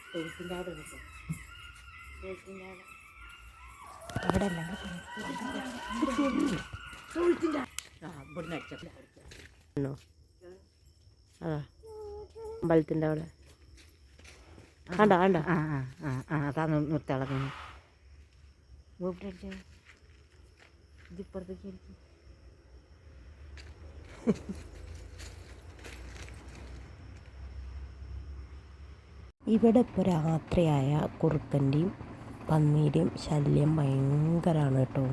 സ്പേസിന്റെ അവിടെ. കിട്ടും അവിടെ അവിടെ ഇവിടുന്ന് ആണോ അതാ അമ്പലത്തിന്റെ അവിടെ കണ്ടോ കണ്ടോ? ആ ആ ആ ആ അതാ ഇതിപ്പുറത്തേക്ക് അടിക്കും ഇവിടെ ഇപ്പോൾ രാത്രിയായ കുറുക്കന്റെയും പന്നീരും ശല്യം ഭയങ്കരമാണ് കേട്ടോ.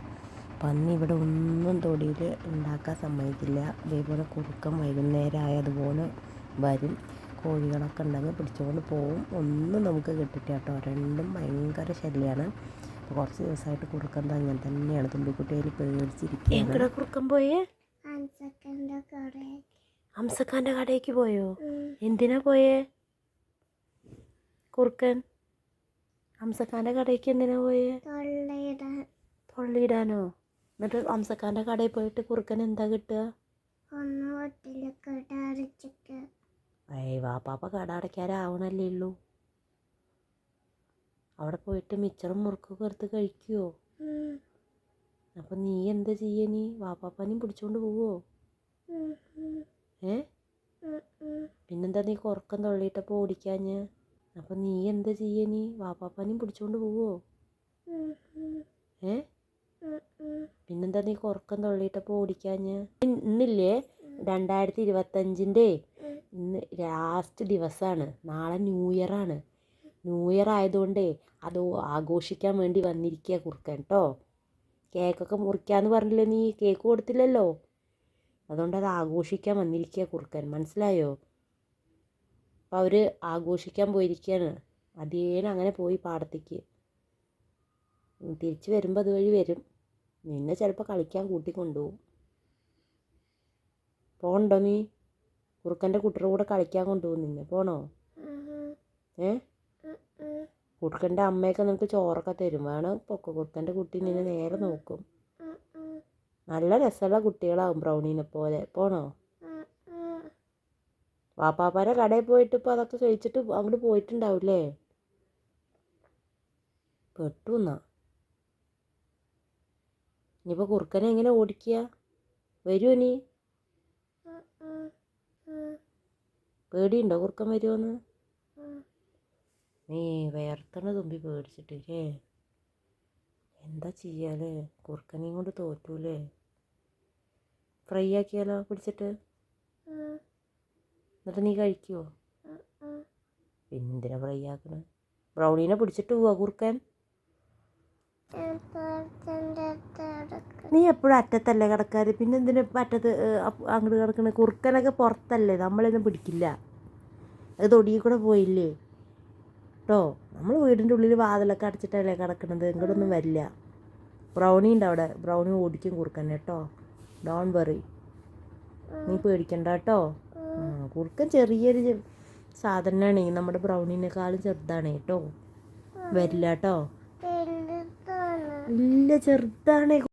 പന്നി ഇവിടെ ഒന്നും തൊടിയിൽ ഉണ്ടാക്കാൻ സമ്മതിക്കില്ല. അതേപോലെ കുറുക്കൻ വൈകുന്നേരം ആയതുപോലെ വരും. കോഴികളൊക്കെ ഉണ്ടെങ്കിൽ പിടിച്ചുകൊണ്ട് പോവും. ഒന്നും നമുക്ക് കിട്ടില്ല കേട്ടോ. രണ്ടും ഭയങ്കര ശല്യമാണ്. അപ്പോൾ കുറച്ച് ദിവസമായിട്ട് കുറുക്കൻ അങ്ങനെ തന്നെയാണ്. തുമ്പിക്കുട്ടിയിൽ പേടിച്ചിരിക്കുകയാണ്. കുറുക്കൻ പോയേ? ഹംസക്കാന്റെ കടയ്ക്ക് പോയോ? എന്തിനാ പോയേ? കുറുക്കൻ അംസക്കാന്റെ കടയ്ക്ക് എന്തിനാ പോയേ? തൊള്ളിയിടാനോ? എന്നിട്ട് അംസക്കാന്റെ കടയിൽ പോയിട്ട് കുറുക്കൻ എന്താ കിട്ടുക? ഏയ് വാപ്പാപ്പ കട അടയ്ക്കാരാവണല്ലേ ഉള്ളൂ. അവിടെ പോയിട്ട് മിച്ചറും മുറുക്കൊക്കെ എടുത്ത് കഴിക്കുവോ അപ്പം നീ എന്താ ചെയ്യ നീ വാപ്പാപ്പാനെയും പിടിച്ചോണ്ട് പോവോ? ഏ? പിന്നെന്താ നീ കുറക്കം തൊള്ളിയിട്ടപ്പോ ഓടിക്കാഞ്ഞ്? അപ്പം നീ എന്താ ചെയ്യ നീ? വാപ്പാപ്പാനെയും പിടിച്ചോണ്ട് പോവോ? ഏ? പിന്നെന്താ നീ കുറക്കം തൊള്ളിയിട്ടപ്പോൾ ഓടിക്കാഞ്ഞ്? ഇന്നില്ലേ? രണ്ടായിരത്തി ഇരുപത്തഞ്ചിന്റെ ഇന്ന് ലാസ്റ്റ് ദിവസാണ്. നാളെ ന്യൂ ഇയർ ആണ് ന്യൂ ഇയർ ആയതുകൊണ്ടേ അത് ആഘോഷിക്കാൻ വേണ്ടി വന്നിരിക്കുക കുറുക്കൻ കേട്ടോ കേക്കൊക്കെ മുറിക്കാന്ന് പറഞ്ഞില്ലേ നീ? കേക്ക് കൊടുത്തില്ലല്ലോ? അതുകൊണ്ട് അത് ആഘോഷിക്കാൻ വന്നിരിക്കുക കുറുക്കൻ. മനസ്സിലായോ? അപ്പോൾ അവർ ആഘോഷിക്കാൻ പോയിരിക്കുകയാണ് അതേനെ അങ്ങനെ പോയി പാടത്തേക്ക്. തിരിച്ച് വരുമ്പോൾ അതുവഴി വരും. നിന്നെ ചിലപ്പോൾ കളിക്കാൻ കൂട്ടിക്കൊണ്ടുപോകും പോകണ്ടോ നീ? കുറുക്കന്റെ കുട്ടിയുടെ കൂടെ കളിക്കാൻ കൊണ്ടുപോകും നിന്നെ. പോണോ? ഏ? കുറുക്കന്റെ അമ്മയൊക്കെ നിനക്ക് ചോറൊക്കെ തരും. വേണം? പൊക്ക? കുറുക്കന്റെ കുട്ടി നിന്നെ നേരെ നോക്കും. നല്ല രസമുള്ള കുട്ടികളാവും ബ്രൗണീനെ പോലെ. പോണോ? വാപ്പാപ്പാരെ കടയിൽ പോയിട്ട് ഇപ്പോൾ അതൊക്കെ കഴിച്ചിട്ട് അങ്ങോട്ട് പോയിട്ടുണ്ടാവില്ലേ? പെട്ടു എന്നാ ഇനിയിപ്പോൾ കുറുക്കനെ എങ്ങനെ ഓടിക്കുക വരുമോ നീ പേടിയുണ്ടോ കുറുക്കൻ വരുമോന്ന് നീ വേർത്തണ തുമ്പി പേടിച്ചിട്ടില്ലേ എന്താ ചെയ്യാലേ കുറുക്കനെയും കൊണ്ട് തോറ്റൂലേ ഫ്രൈ ആക്കിയാലോ പിടിച്ചിട്ട്? എന്നിട്ട് നീ കഴിക്കുമോ പിന്നെന്തിനാ ഫ്രൈ ആക്കണേ? ബ്രൗണീനെ പിടിച്ചിട്ട് പോവാ കുറുക്കൻ. നീ എപ്പോഴും അറ്റത്തല്ലേ കിടക്കാറ്? പിന്നെ എന്തിനാ അറ്റത്ത് അങ്ങോട്ട് കിടക്കണ? കുറുക്കനൊക്കെ പുറത്തല്ലേ നമ്മളൊന്നും പിടിക്കില്ല. അത് തൊടിയിൽ കൂടെ പോയില്ലേ? കേട്ടോ നമ്മൾ വീടിന്റെ ഉള്ളിൽ വാതിലൊക്കെ അടച്ചിട്ടല്ലേ കിടക്കണത് ഇങ്ങോട്ടൊന്നും വരില്ല. ബ്രൗണി ഉണ്ട് അവിടെ. ബ്രൗണി ഓടിക്കും കുറുക്കനെ കേട്ടോ ഡോൺ വെറി നീ പേടിക്കണ്ട കേട്ടോ ആ, കുറുക്കൻ ചെറിയൊരു സാധനമാണ്. നമ്മുടെ ബ്രൗണിനേക്കാളും ചെറുതാണ് കേട്ടോ. വരില്ല കേട്ടോ. ഇല്ല ചെറുതാണ്.